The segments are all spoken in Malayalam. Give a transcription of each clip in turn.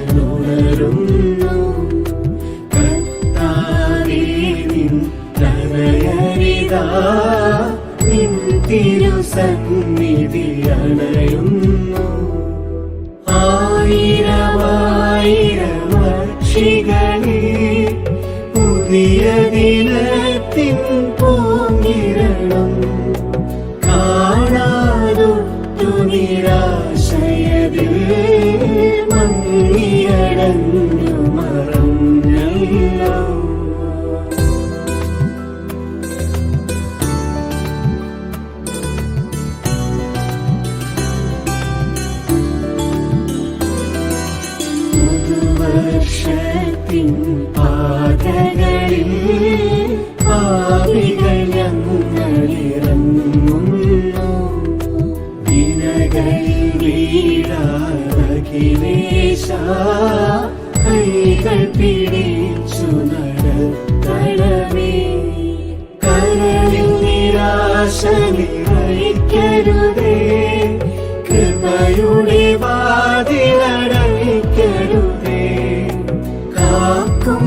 പുലരുന്നു. കർത്താവേ നിൻ കരയരിതാ നിൻ തിരുസന്നിധി അണയുന്നു. ആയിരമായിരം പക്ഷികളെ പുതിയ ദിനത്തിൻ മങ്ങിയടഞ്ഞു മറഞ്ഞല്ലോ പുതുവർഷത്തിൻ പാതകളിൽ പാവികൾ കൈകൾ പിടിച്ചു നടത്തണമേ കാക്കും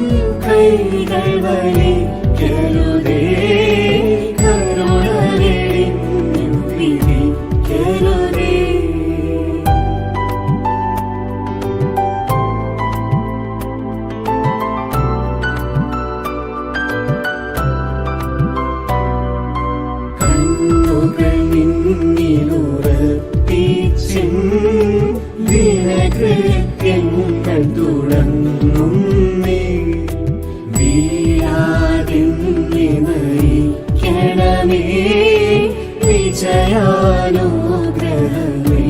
തുടങ്ങുന്നേ വീഴാതിന്നി നയിക്കണമേ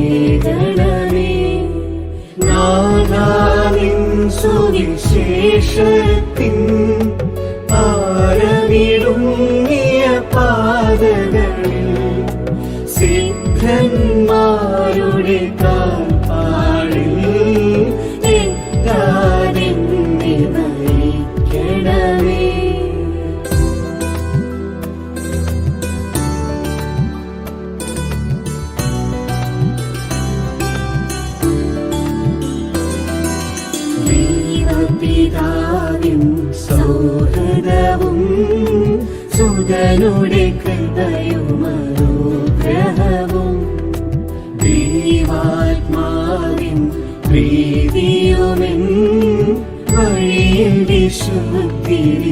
വിജയാനുഗ്രഹമേകണമേ. നാദാനിൻ സുവിശേഷത്തിൻ പാരമിടുങ്ങിയ പാതകളിൽ സിദ്ധന്മാരുടെ കാൽപ്പാടിൽ സൗഹൃദവും സുതനുടെ കൃപയും അനുഗ്രഹവും. ദൈവാത്മാവിൻ പ്രീതിയുമെൻ വഴിയിൽ വിശുദ്ധിയിൽ